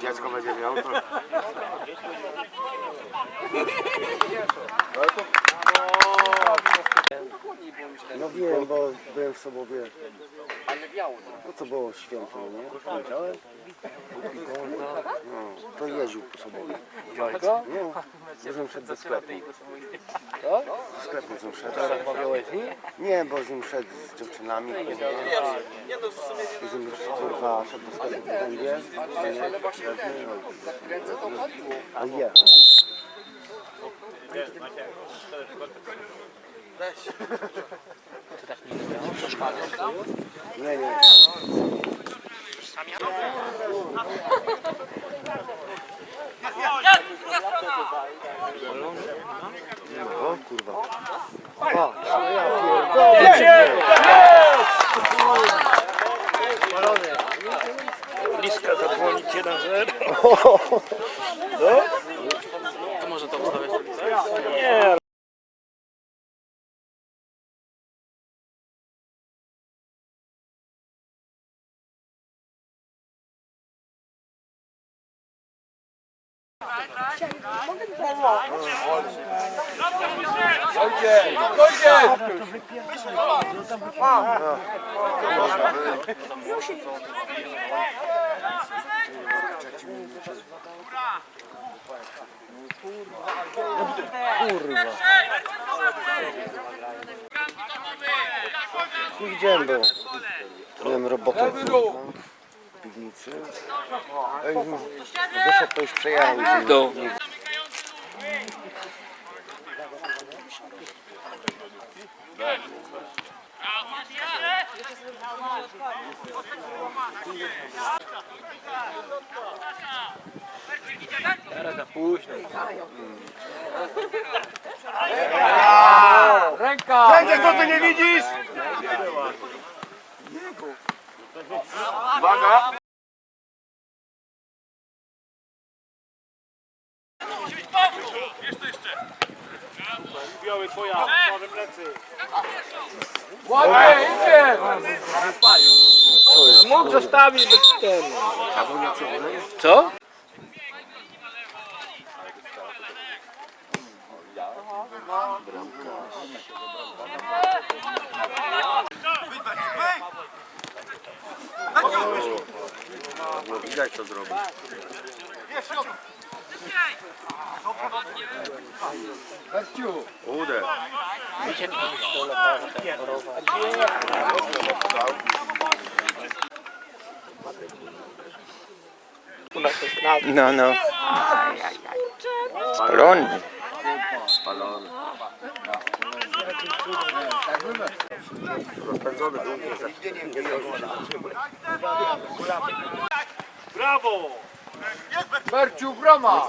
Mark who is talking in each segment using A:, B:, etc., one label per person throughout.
A: Dziecko będzie miał to...
B: No wiem, bo byłem w Sobowie. No to było święto, nie? No, to jeździł po Sobowie.
C: Jajko?
B: No, razem szedł do sklepu.
C: Co?
B: Do sklepu z nim szedł.
C: Rozmawiałeś z nim?
B: Nie, bo z nim szedł z dziewczynami. Z nim kurwa szedł do sklepu po węgie. A je. Nie, nie. O kurwa. O, ja pierdolę.
C: Bliska zadzwonić 1-0. To może to ustawiać? Nie.
B: Nie widziałem, bo miałem robotę kurwa, w piwnicy. Wyszedł, to już przejechał. z nim.
C: Do. Teraz za późno. Ręka!
A: Sędzia, co ty nie widzisz? Uwaga!
C: Ładnie, idzie! Mógł zostawić bez ten. Co?
A: No widać co zrobił. Uder.
B: No, no. Spalony.
A: Spalony. Rozpędzony
D: Brawo!
C: Berciu, brama!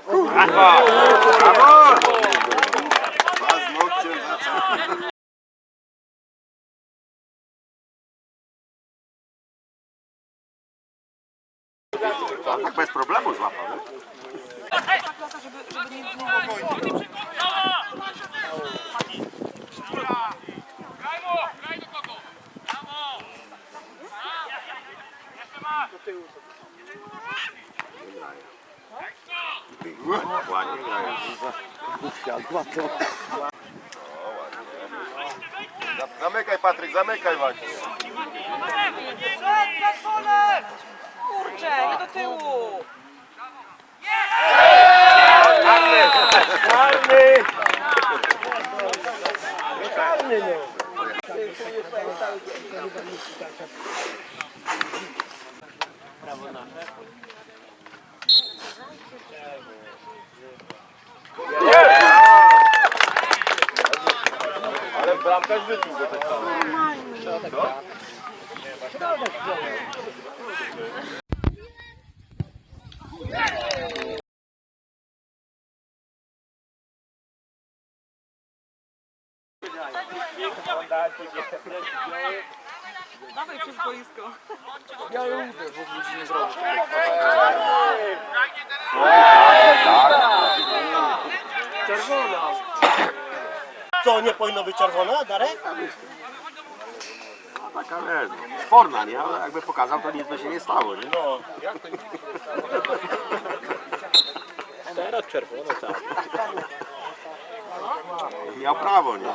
A: Brawo! Brawo! Brawo!
E: Kurczę, nie do Dawaj przez boisko.
F: Ludzi nie zrobisz.
C: Co, nie powinno być czerwona, Darek?
A: Taka wiesz, no, sporna, nie? Ale jakby pokazał, to nic by się nie stało, nie?
C: No.
F: Teraz czerwono, tak.
A: Miał prawo, nie?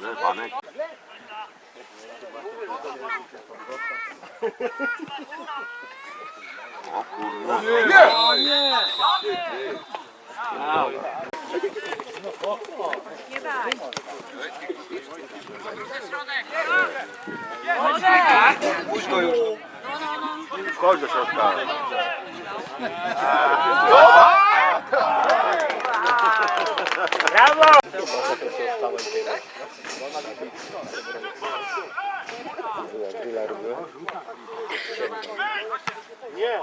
A: Nie, panek. O kurwa. Chodź do środka.
B: Robiłem?
C: Nie.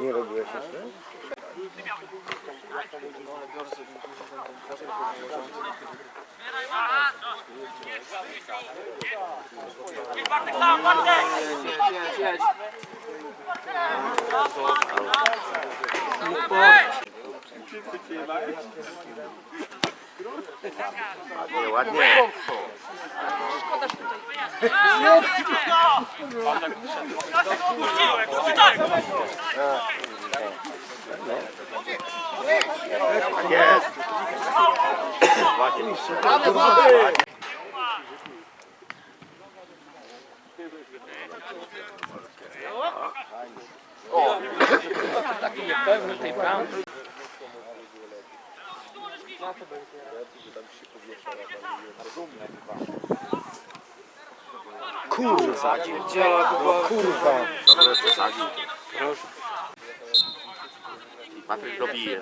B: Nie robiłeś jeszcze?
A: Ładnie, ładnie. Tak jest. Ładnie.
F: Pewny tej bramki.
B: Kurwa! Kurwa!
A: Dobrze przesadził. I Patryk dobije.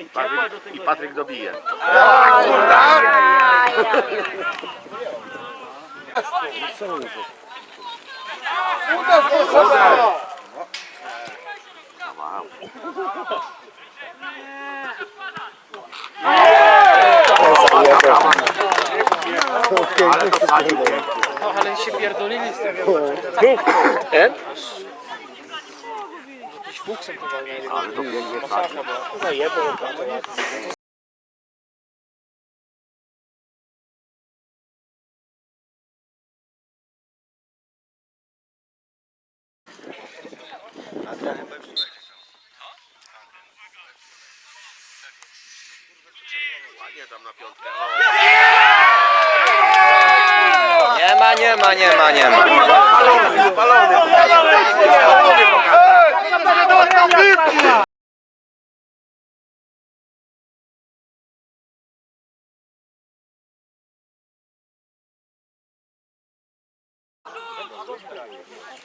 A: I Patryk, i Patryk dobije.
B: Co oni tu?
A: Wow. Ale to sadził.
F: No, ale się pierdolili z tego. Ten? Jakiś fuksem to walnęli.
A: Ale to pięknie sadził. Ładnie tam na piątkę.
G: Nie ma, nie ma, nie ma, nie ma.
A: Balony, balony.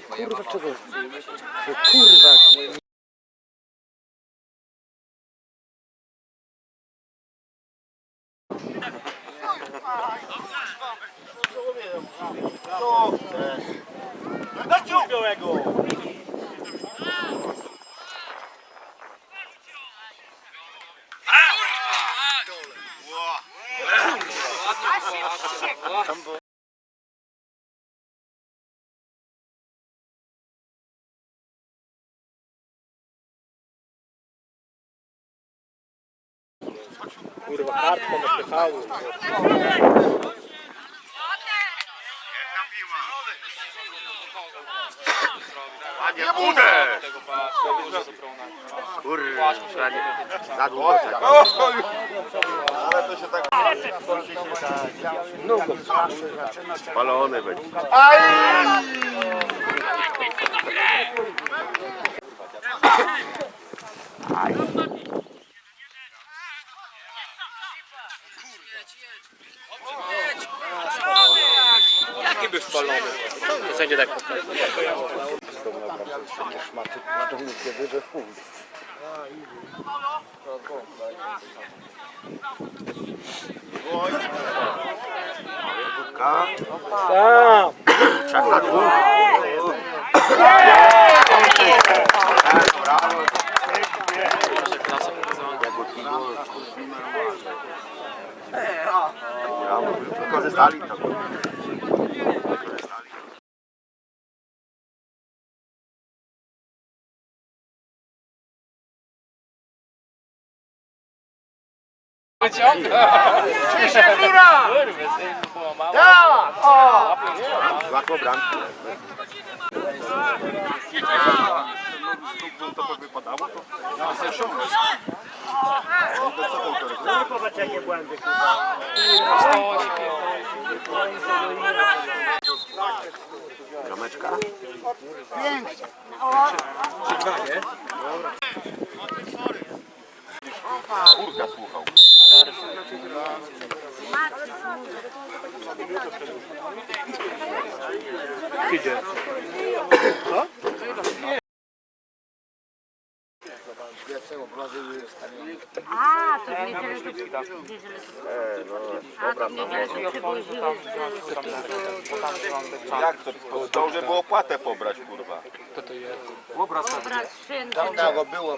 B: Kurwa, czego? Kurwa!
F: Kurwa, kartką odpychały.
A: Ładnie, uderz! Kurwa, za długo czekam. Ale to się tak... Spalony będzie.
F: Jaki był spalony? Nie sędzia tak pokazał.
B: Szmaty, to że chuj.
A: Budka.
B: Tam.
A: Trzech na dwóch. Brawo.
B: Może klasę pokazała.
A: Brawo, wykorzystali to. Złapał bramkę.
C: Popatrz jakie błędy, kurwa.
A: Brameczka.
H: Kurka słuchał.
I: A, to wiedzieli, że...
A: E, no, dobra, tam
H: Jak to? To żeby opłatę pobrać, kurwa.
I: Obraz szyn.
A: Dawno było.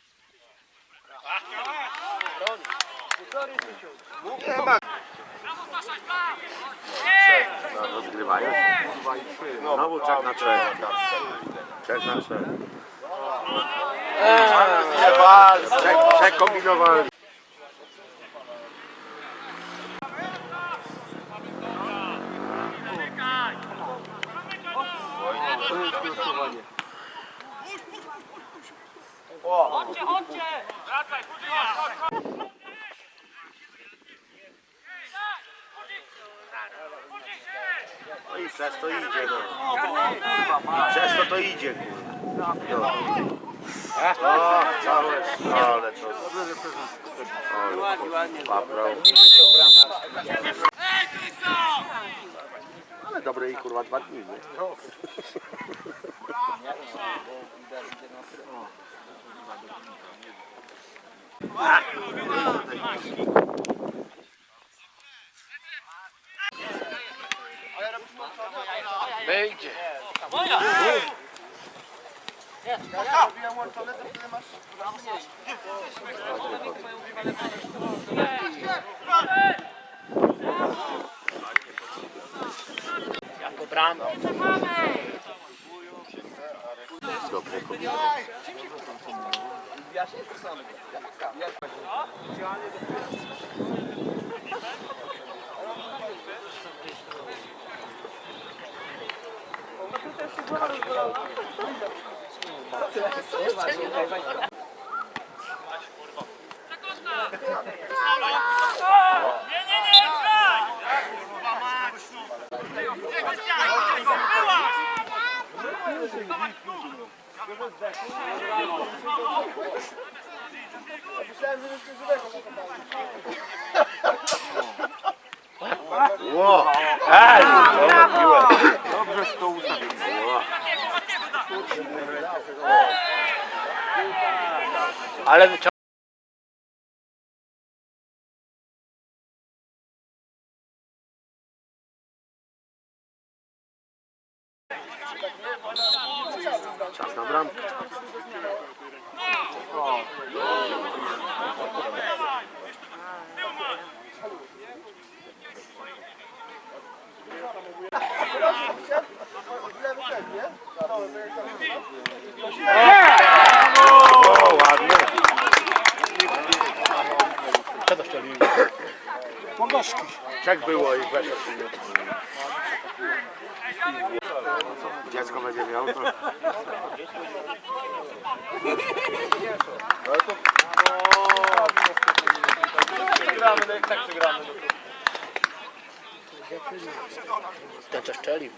A: No. Znowu trzech na trzech. Trzech na trzech.
H: Wal!
A: Trzech, trzech kombinowali. No i przez to idzie, no. Przez to to idzie, kurwa. No. O, całe ale to... Ale, paprał. Ale dobre i kurwa dwa dni, nie?
B: Wyjdzie. Jako bramę.
A: Dobre kobiety. Ło! Ej! Dobrze z to ustawiłem.
B: Ale.
A: Czas na bramkę. Ładnie. Czek było i weszło. Dziecko będzie miał to.
B: przegramy, no tak przegramy. No.
C: Ten co szczelił.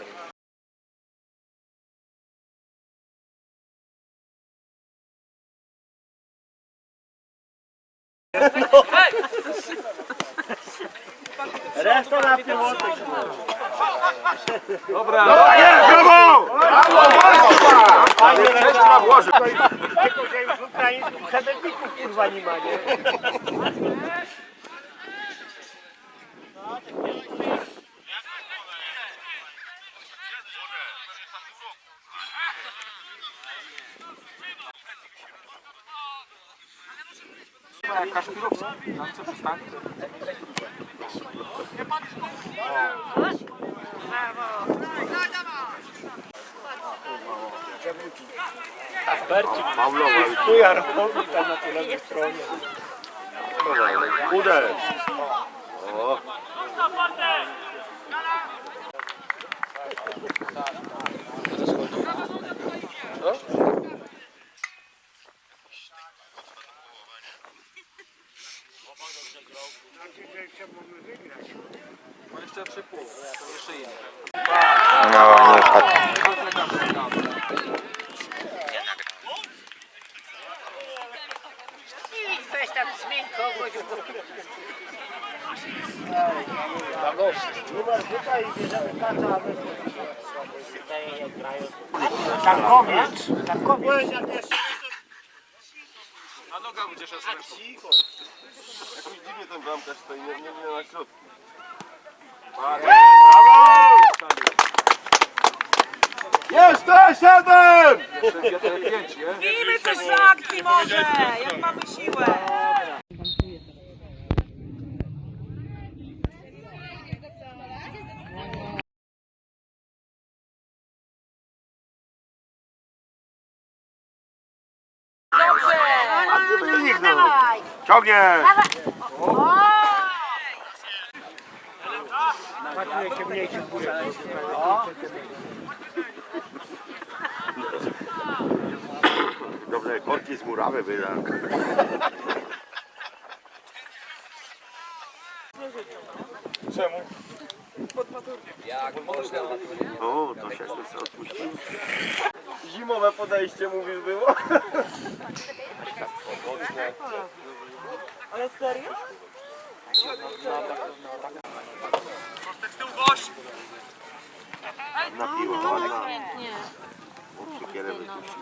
C: Reszta na piłotę.
B: Dobra,
A: Tak jest, brawo! Ale też trzeba włożyć.
C: Tylko, że już ukraińskich kurwa nie ma, nie?
B: Jak Kaszpirowski. Tam co przystań?
A: Pawlowa już.
C: Tu Jarkowni tam na tej stronie.
A: Uderz. O.
B: Jeszcze 3,5. To jeszcze inny.
G: No, nie padł.
I: Weź tam zmień kogoś.
C: Numer tutaj bierzemy tata, a my tutaj jak grają. Tankowiec. Tankowiec. Jak jeszcze
B: A noga będzie 16.
H: Jakoś dziwnie ten bramkarz stoi, nie, nie, nie na środku.
A: Jeszcze siedem!
B: Jeszcze 5, nie?
E: Bijmy coś z akcji może, jak mamy siłę.
A: Ty wynik no. Ciągnie. Dobrze, korki z murawy wydał.
B: Czemu?
A: O, to się chce odpuścił.
H: Zimowe podejście mówisz było?
E: Ale serio?
A: Na piło, ładna. Cukierem wypuścił.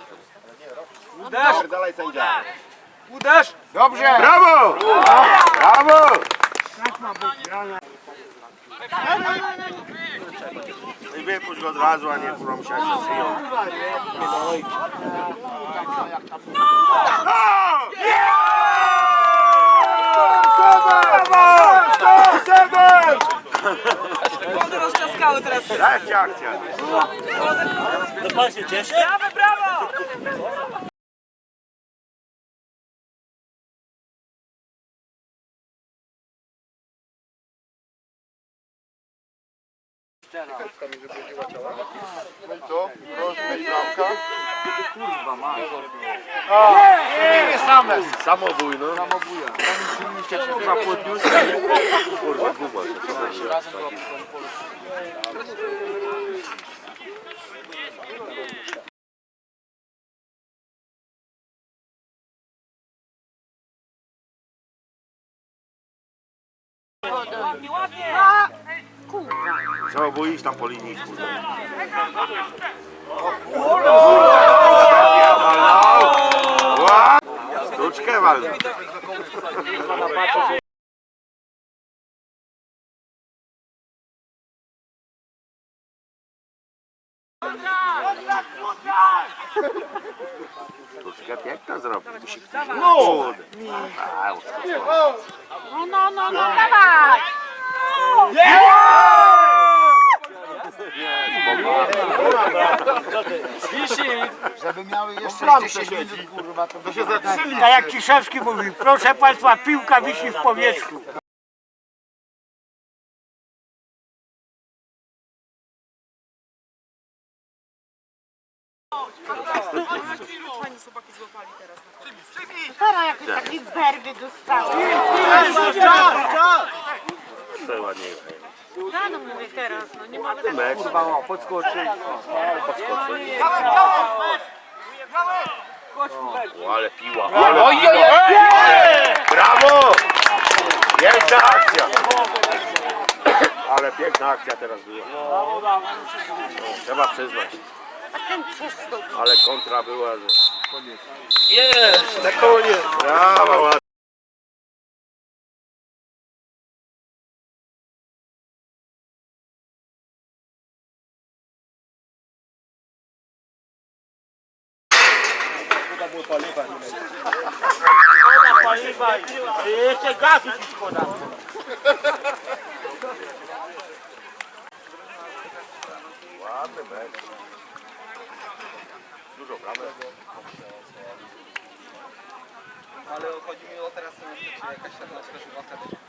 B: Uderz!
H: Dalej sędzia.
B: Uderz!
A: Dobrze! Brawo! Brawo! I wypuść go od razu, a nie kurą się szyją.
E: Wody rozczaskały teraz.
A: Dajcie akcja.
C: Pan się cieszy?
E: Brawo, brawo!
H: No i co? Proszę, być bramka.
A: Samobój, no. Samobój. Kurwa, podniósł. Kurwa, guma.
B: Razem była
A: Było iść tam po linii. Ła! Sztuczkę walną. Sztuczkę piękna zrobił. No! A,
I: No, no, no, no, dawaj!
H: To się zatrzyli.
C: Tak jak Ciszewski mówił, proszę Państwa, piłka wisi w powietrzu.
E: Złapali teraz.
I: Para jakieś takie werwy dostały.
A: Jeszcze ładniej.
I: Ja no mówię teraz, no nie mogę tak.
A: Mecz.
H: Podskoczy.
A: Podskoczyli. O, ale piła.
B: Oj, oj, oj!
A: Brawo! Piękna akcja. Ale piękna akcja teraz była. No, trzeba przyznać. Ale kontra była. że-
B: Jest!
A: Na koniec. Brawo, acabou,
C: pode levar. Olha, pai, vai. Esse
A: é né? gato de
H: escondar. Quatro, velho. Se jogar, mas... Valeu, pode me alteração. Caixa da nossa, caixa da nossa.